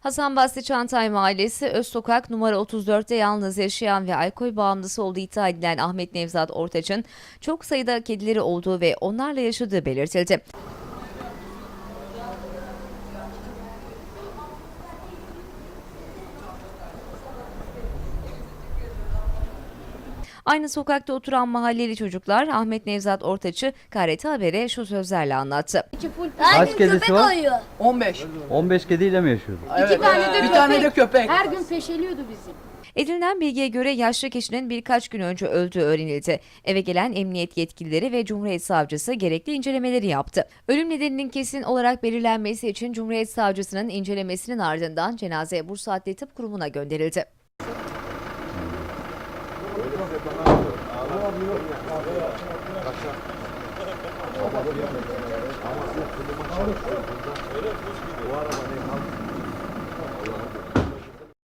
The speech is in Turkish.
Hasan Basri Çantay Mahallesi Öz Sokak numara 34'te yalnız yaşayan ve alkol bağımlısı olduğu iddia edilen Ahmet Nevzat Ortaç'ın çok sayıda kedileri olduğu ve onlarla yaşadığı belirtildi. Aynı sokakta oturan mahalleli çocuklar Ahmet Nevzat Ortaç'ı KRT Haber'e şu sözlerle anlattı. Kaç kedisi var? 15. 15 kediyle mi yaşıyordu? İki tane de bir tane de köpek. Her gün peşeliyordu bizi. Edinilen bilgiye göre yaşlı kişinin birkaç gün önce öldüğü öğrenildi. Eve gelen emniyet yetkilileri ve Cumhuriyet Savcısı gerekli incelemeleri yaptı. Ölüm nedeninin kesin olarak belirlenmesi için Cumhuriyet Savcısının incelemesinin ardından cenaze Bursa Adli Tıp Kurumu'na gönderildi. Bu araba ne kaldı? Allah'ım.